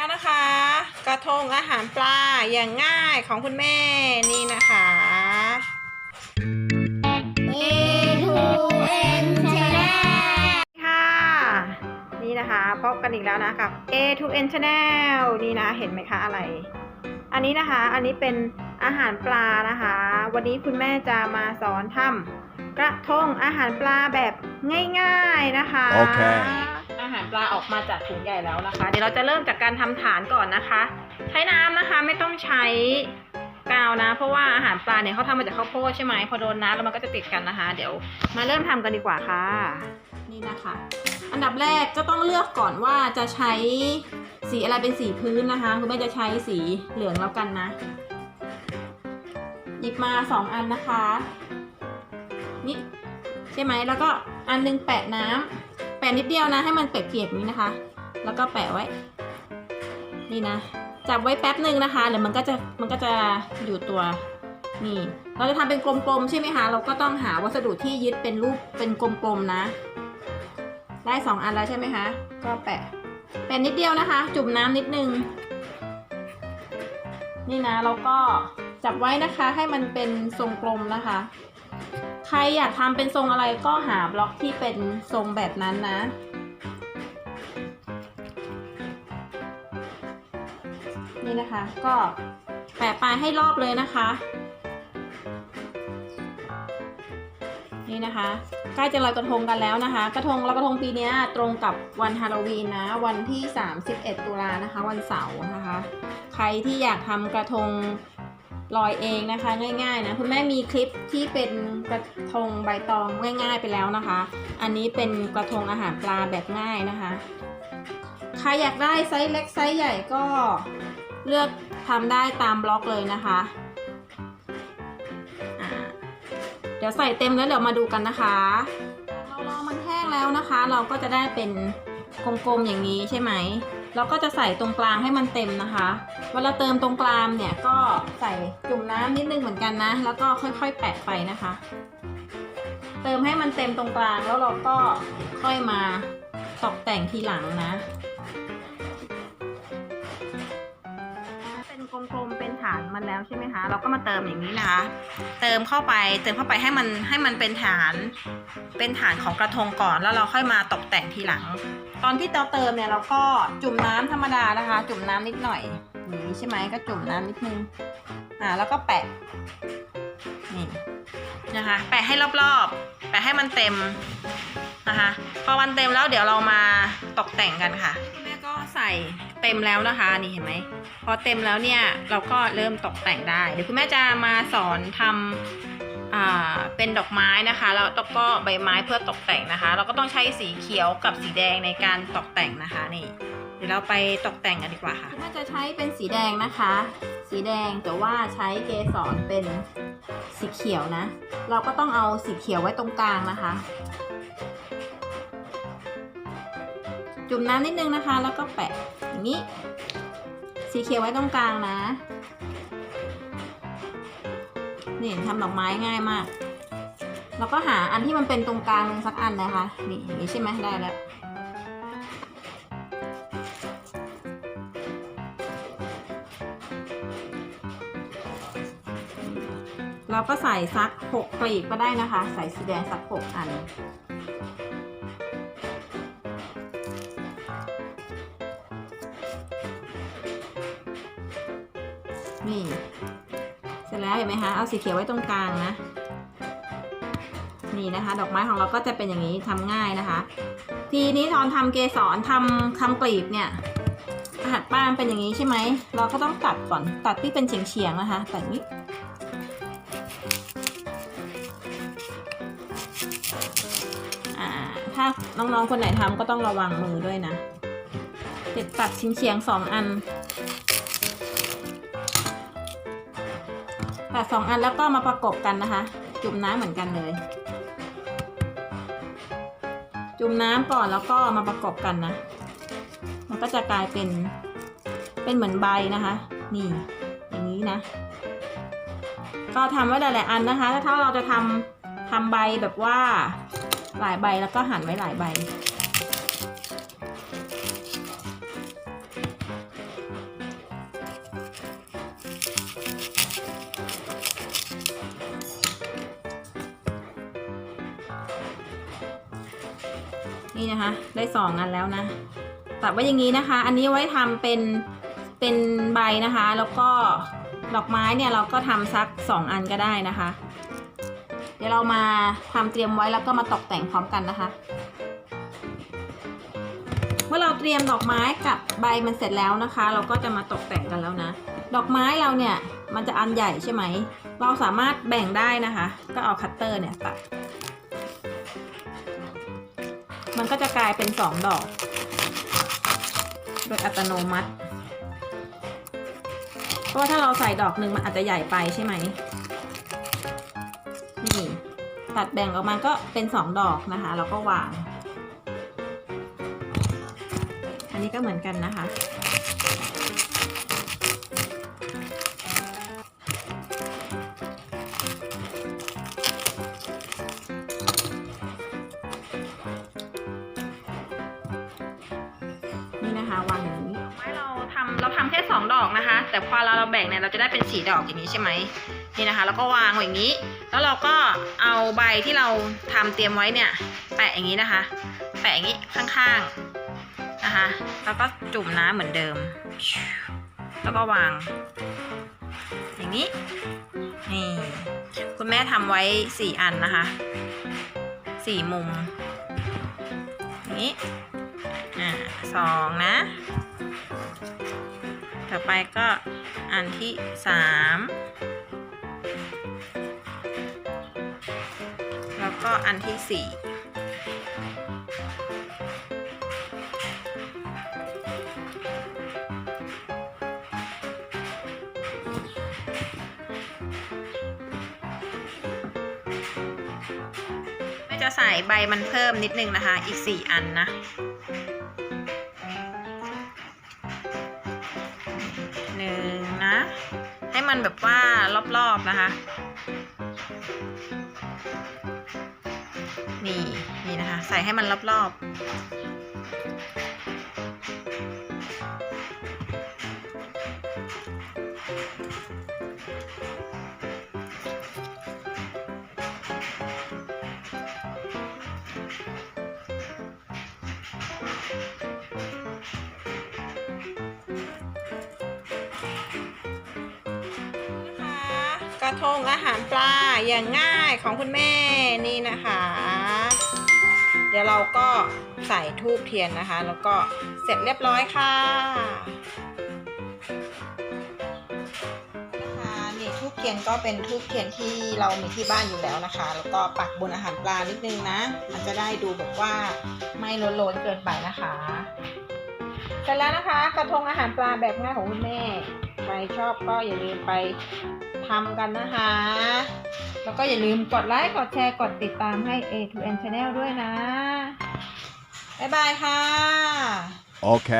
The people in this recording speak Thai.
แล้วนะคะกระทงอาหารปลาอย่างง่ายของคุณแม่นี่นะคะ A to N Channel ค่ะนี่นะคะพบกันอีกแล้วนะกับ A to N Channel นี่นะเห็นไหมคะอะไร อันนี้นะคะอันนี้เป็นอาหารปลานะคะ วันนี้คุณแม่จะมาสอนทำกระทงอาหารปลาแบบง่าย ๆนะคะ โอเคอาหาร ปลาออกมาจากถุงใหญ่แล้วนะคะ เดี๋ยวเราจะเริ่มจากการทำฐานก่อนนะคะ ใช้น้ำนะคะไม่ต้องใช้กาวนะ เพราะว่าอาหารปลาเนี่ยเขาทำมาจากข้าวโพดใช่ไหมพอโดนน้ำแล้วมันก็จะติดกันนะคะ เดี๋ยวมาเริ่มทำกันดีกว่าค่ะ นี่นะคะ อันดับแรกก็ต้องเลือกก่อนว่าจะใช้สีอะไรเป็นสีพื้นนะคะคุณแม่จะใช้สีเหลืองแล้วกันนะ หยิบมาสองอันนะคะนี่ใช่ไหมแล้วก็อันหนึงแปะน้ำ แปะนิดเดียวนะ ให้มันเปียกๆอย่างนี้นะคะ แล้วก็แปะไว้ นี่นะ จับไว้แป๊บหนึ่งนะคะเดี๋ยวมันก็จะมันก็จะอยู่ตัวนี่ เราจะทำเป็นกลมๆใช่ไหมคะ เราก็ต้องหาวัสดุที่ยึดเป็นรูปเป็นกลมๆนะ ได้สองอันแล้วใช่ไหมคะ ก็แปะ แปะนิดเดียวนะคะ จุ่มน้ำนิดนึง นี่นะแล้วก็จับไว้นะคะให้มันเป็นทรงกลมนะคะ ใครอยากทำเป็นทรงอะไรก็หาบล็อกที่เป็นทรงแบบนั้นนะ นี่นะคะ ก็แปะปลายให้รอบเลยนะคะ นี่นะคะใกล้จะลอยกระทงกันแล้วนะคะ กระทงลอยกระทงปีนี้ตรงกับวันฮาโลวีนนะ วันที่ 31 ตุลานะคะ วันเสาร์นะคะ ใครที่อยากทำกระทง ลอยเองนะคะง่ายๆนะคุณแม่มีคลิปที่เป็นกระทงใบตองง่าย ๆไปแล้วนะคะ อันนี้เป็นกระทงอาหารปลาแบบง่ายนะคะใครอยากได้ไซส์เล็กไซส์ใหญ่ก็เลือกทำได้ตามบล็อกเลยนะคะเดี๋ยวใส่เต็มแล้วเดี๋ยวมาดูกันนะคะเรารอมันแห้งแล้วนะคะ เราก็จะได้เป็นกลมๆอย่างนี้ใช่ไหม เราก็จะใส่ตรงกลางให้มันเต็มนะคะ เวลาเติมตรงกลางเนี่ยก็ใส่จุ่มน้ำนิดนึงเหมือนกันนะ แล้วก็ค่อยๆแปะไปนะคะ เติมให้มันเต็มตรงกลางแล้วเราก็ค่อยมาตกแต่งทีหลังนะ มันแล้วใช่ไหมคะ เราก็มาเติมอย่างนี้นะคะ เติมเข้าไปเติมเข้าไปให้มันให้มันเป็นฐาน เป็นฐานของกระทงก่อนแล้วเราค่อยมาตกแต่งทีหลัง ตอนที่เราเติมเนี่ยเราก็จุ่มน้ำธรรมดานะคะ จุ่มน้ำนิดหน่อยอย่างนี้ใช่ไหมก็จุ่มน้ำนิดนึงอ่าแล้วก็แปะนี่นะคะ แปะให้รอบๆ แปะให้มันเต็มนะคะ พอมันเต็มแล้วเดี๋ยวเรามาตกแต่งกันค่ะแม่ก็ใส่ เต็มแล้วนะคะนี่เห็นไหมพอเต็มแล้วเนี่ยเราก็เริ่มตกแต่งได้เดี๋ยวคุณแม่จะมาสอนทำอ่าเป็นดอกไม้นะคะแล้วก็ใบไม้เพื่อตกแต่งนะคะ เราก็ต้องใช้สีเขียวกับสีแดงในการตกแต่งนะคะนี่เดี๋ยวเราไปตกแต่งกันดีกว่าค่ะคุณแม่จะใช้เป็นสีแดงนะคะ สีแดงแต่ว่าใช้เกสรเป็นสีเขียวนะ เราก็ต้องเอาสีเขียวไว้ตรงกลางนะคะ จุ่มน้ำนิดนึงนะคะ แล้วก็แปะอย่างนี้ สีเขียวไว้ตรงกลางนะ นี่ทำดอกไม้ง่ายมาก แล้วก็หาอันที่มันเป็นตรงกลางสักอันนะคะ นี่อย่างนี้ใช่ไหมได้แล้วเราก็ใส่สักหกกลีบก็ได้นะคะ ใส่สีแดงสักหกอัน นี่ เสร็จแล้วเห็นไหมคะเอาสีเขียวไว้ตรงกลางนะนี่นะคะ ดอกไม้ของเราก็จะเป็นอย่างนี้ทำง่ายนะคะ ทีนี้ตอนทำเกสรทำคำกลีบเนี่ยหารป้านเป็นอย่างนี้ใช่ไหม เราก็ต้องตัดก่อนตัดที่เป็นเฉียงๆนะคะตัดนี้ถ้าน้องๆคนไหนทำก็ต้องระวังมือด้วยนะเด็ดตัดเฉียงๆสองอัน ตัดสองอันแล้วก็มาประกบกันนะคะ จุ่มน้ำเหมือนกันเลย จุ่มน้ำก่อนแล้วก็มาประกบกันนะ มันก็จะกลายเป็นเป็นเหมือนใบนะคะ นี่อย่างนี้นะ ก็ทำไว้หลายๆอันนะคะ ถ้าเราจะทำทำใบแบบว่าหลายใบแล้วก็หั่นไว้หลายใบ นี่นะคะ ได้สองอันแล้วนะตัดไว้อย่างนี้นะคะ อันนี้ไว้ทำเป็นเป็นใบนะคะ แล้วก็ดอกไม้เนี่ยเราก็ทำสักสองอันก็ได้นะคะ เดี๋ยวเรามาทำเตรียมไว้แล้วก็มาตกแต่งพร้อมกันนะคะ เมื่อเราเตรียมดอกไม้กับใบมันเสร็จแล้วนะคะ เราก็จะมาตกแต่งกันแล้วนะ ดอกไม้เราเนี่ยมันจะอันใหญ่ใช่ไหม เราสามารถแบ่งได้นะคะ ก็เอาคัตเตอร์เนี่ยตัด มันก็จะกลายเป็นสองดอก โดยอัตโนมัติ เพราะว่าถ้าเราใส่ดอกหนึ่งมันอาจจะใหญ่ไปใช่ไหม นี่ ตัดแบ่งออกมาก็เป็นสองดอกนะคะ แล้วก็วาง อันนี้ก็เหมือนกันนะคะ นี่นะคะวางอย่างนี้ไม้เราทำเราทำแค่สองดอกนะคะ แต่พอเราเราแบ่งเนี่ยเราจะได้เป็นสีดอกอย่างนี้ใช่ไหมนี่นะคะแล้วก็วางอย่างนี้ แล้วเราก็เอาใบที่เราทำเตรียมไว้เนี่ยแปะอย่างนี้นะคะ แปะอย่างนี้ข้างๆนะคะ แล้วก็จุ่มน้ำเหมือนเดิม แล้วก็วาง อย่างนี้นี่คุณแม่ทำไว้สี่อันนะคะสี่มุมนี้ อ่าสองนะ ต่อไปก็อันที่สามแล้วก็อันที่สี่ไม่จะใส่ใบมันเพิ่มนิดนึงนะคะ อีกสี่อันนะ ให้มันแบบว่ารอบๆนะคะ นี่นี่นะคะ ใส่ให้มันรอบๆ ระทงอาหารปลาอย่างง่ายของคุณแม่นี่นะคะ เดี๋ยวเราก็ใส่ทูบเทียนนะคะ แล้วก็เสร็จเรียบร้อยค่ะนะคะนี่ทูบเทียนก็เป็นทูบเทียนที่เรามีที่บ้านอยู่แล้วนะคะ แล้วก็ปักบนอาหารปลานิดนึงนะ มันจะได้ดูแบบว่าไม่โลนๆเกินไปนะคะเสร็จแล้วนะคะ กระทงอาหารปลาแบบง่ายของคุณแม่ ใครชอบก็อย่าลืมไป ทำกันนะคะ แล้วก็อย่าลืมกดไลค์ กดแชร์ กดติดตามให้ A2N Channel ด้วยนะ บ๊ายบายค่ะ โอเค